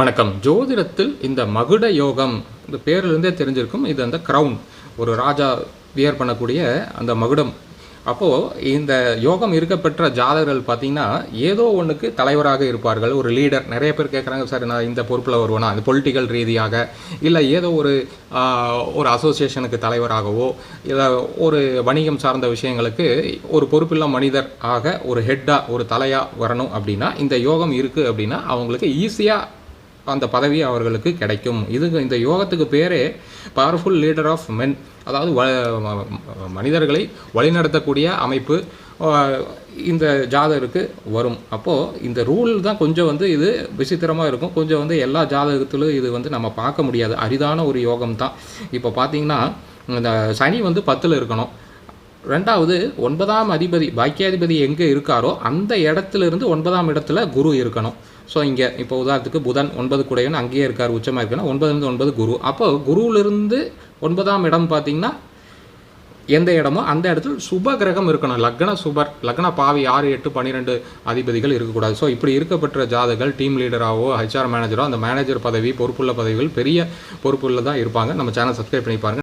வணக்கம். ஜோதிடத்தில் இந்த மகுட யோகம் இந்த பேர்லேருந்தே தெரிஞ்சிருக்கும். இது அந்த க்ரௌன் ஒரு ராஜா வியர் பண்ணக்கூடிய அந்த மகுடம். அப்போது இந்த யோகம் இருக்கப்பெற்ற ஜாதகர்கள் பார்த்தீங்கன்னா ஏதோ ஒன்றுக்கு தலைவராக இருப்பார்கள். ஒரு லீடர் நிறைய பேர் கேட்குறாங்க சார் நான் இந்த பொறுப்பில் வருவேனா? அந்த பொலிட்டிக்கல் ரீதியாக? இல்லை ஏதோ ஒரு ஒரு அசோசியேஷனுக்கு தலைவராகவோ இல்லை ஒரு வணிகம் சார்ந்த விஷயங்களுக்கு ஒரு பொறுப்புள்ள மனிதர் ஆக ஒரு ஹெட்டாக ஒரு தலையாக வரணும் அப்படின்னா இந்த யோகம் இருக்குது அப்படின்னா அவங்களுக்கு ஈஸியாக அந்த பதவி அவர்களுக்கு கிடைக்கும். இது இந்த யோகத்துக்கு பேரே பவர்ஃபுல் லீடர் ஆஃப் மென் அதாவது வ மனிதர்களை வழிநடத்தக்கூடிய அமைப்பு இந்த ஜாதகருக்கு வரும். அப்போது இந்த ரூல் தான் கொஞ்சம் வந்து இது விசித்திரமாக இருக்கும். கொஞ்சம் வந்து எல்லா ஜாதகத்திலும் இது வந்து நம்ம பார்க்க முடியாது. அரிதான ஒரு யோகம் தான் இப்போ பார்த்தீங்கன்னா இந்த சனி வந்து பத்தில் இருக்கணும். ரெண்டாவது ஒன்பதாம் அதிபதி பாக்கியாதிபதி எங்கே இருக்காரோ அந்த இடத்துல இருந்து ஒன்பதாம் இடத்துல குரு இருக்கணும். ஸோ இங்கே இப்போ உதாரணத்துக்கு புதன் ஒன்பது குடையன்னு அங்கேயே இருக்கார் உச்சமாக இருக்குன்னா ஒன்பதுலேருந்து ஒன்பது குரு. அப்போ குருவிலிருந்து ஒன்பதாம் இடம் பார்த்தீங்கன்னா எந்த இடமோ அந்த இடத்துல சுப கிரகம் இருக்கணும். லக்ன சுபர் லக்ன பாவி ஆறு எட்டு பன்னிரெண்டு அதிபதிகள் இருக்கக்கூடாது. ஸோ இப்படி இருக்கப்பட்ட ஜாதகங்கள் டீம் லீடராகவோ ஹெச்ஆர் மேனேஜரோ அந்த மேனேஜர் பதவி பொறுப்புள்ள பதவிகள் பெரிய பொறுப்புள்ள தான் இருப்பாங்க. நம்ம சேனல் சப்ஸ்கிரைப் பண்ணி பாருங்கள்